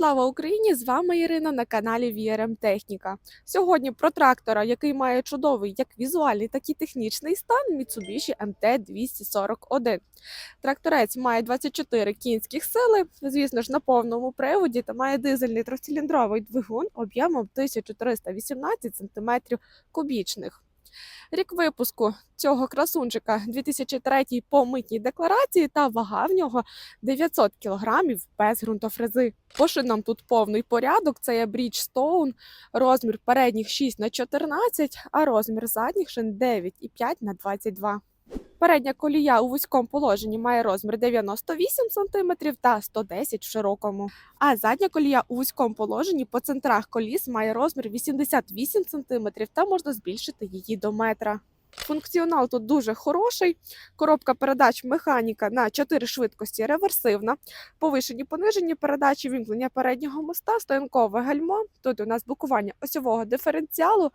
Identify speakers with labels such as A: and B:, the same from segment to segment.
A: Слава Україні! З вами Ірина на каналі VRM Техніка. Сьогодні про трактора, який має чудовий як візуальний, так і технічний стан Mitsubishi MT-241. Тракторець має 24 кінських сили, звісно ж, на повному приводі та має дизельний трьохциліндровий двигун об'ємом 1318 см кубічних. Рік випуску цього красунчика 2003 по митній декларації та вага в нього 900 кг без ґрунтофрези. По шинам тут повний порядок. Це є Bridgestone, розмір передніх 6 на 14, а розмір задніх шин 9,5 на 22. Передня колія у вузькому положенні має розмір 98 см та 110 в широкому. А задня колія у вузькому положенні по центрах коліс має розмір 88 см та можна збільшити її до метра. Функціонал тут дуже хороший. Коробка передач механіка на 4 швидкості реверсивна. Повишені понижені передачі, вімкнення переднього моста, стоянкове гальмо. Тут у нас блокування осьового диференціалу,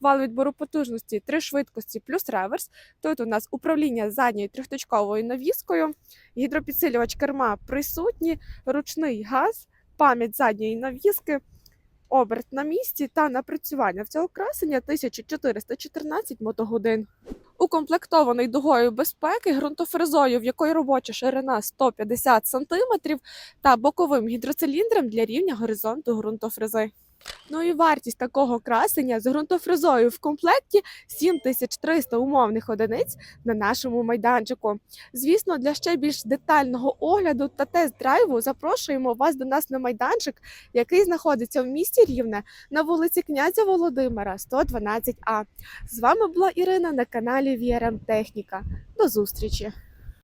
A: вал відбору потужності, 3 швидкості плюс реверс. Тут у нас управління задньою трьохточковою навіскою, гідропідсилювач керма присутні, ручний газ, пам'ять задньої навіски, оберт на місці та напрацювання в цього красення 1414 мотогодин. Укомплектований дугою безпеки, ґрунтофрезою, в якої робоча ширина 150 см, та боковим гідроциліндром для рівня горизонту ґрунтофрези. Ну і вартість такого красення з ґрунтофрезою в комплекті 7300 умовних одиниць на нашому майданчику. Звісно, для ще більш детального огляду та тест-драйву запрошуємо вас до нас на майданчик, який знаходиться в місті Рівне на вулиці князя Володимира, 112А. З вами була Ірина на каналі VRM Техніка. До зустрічі!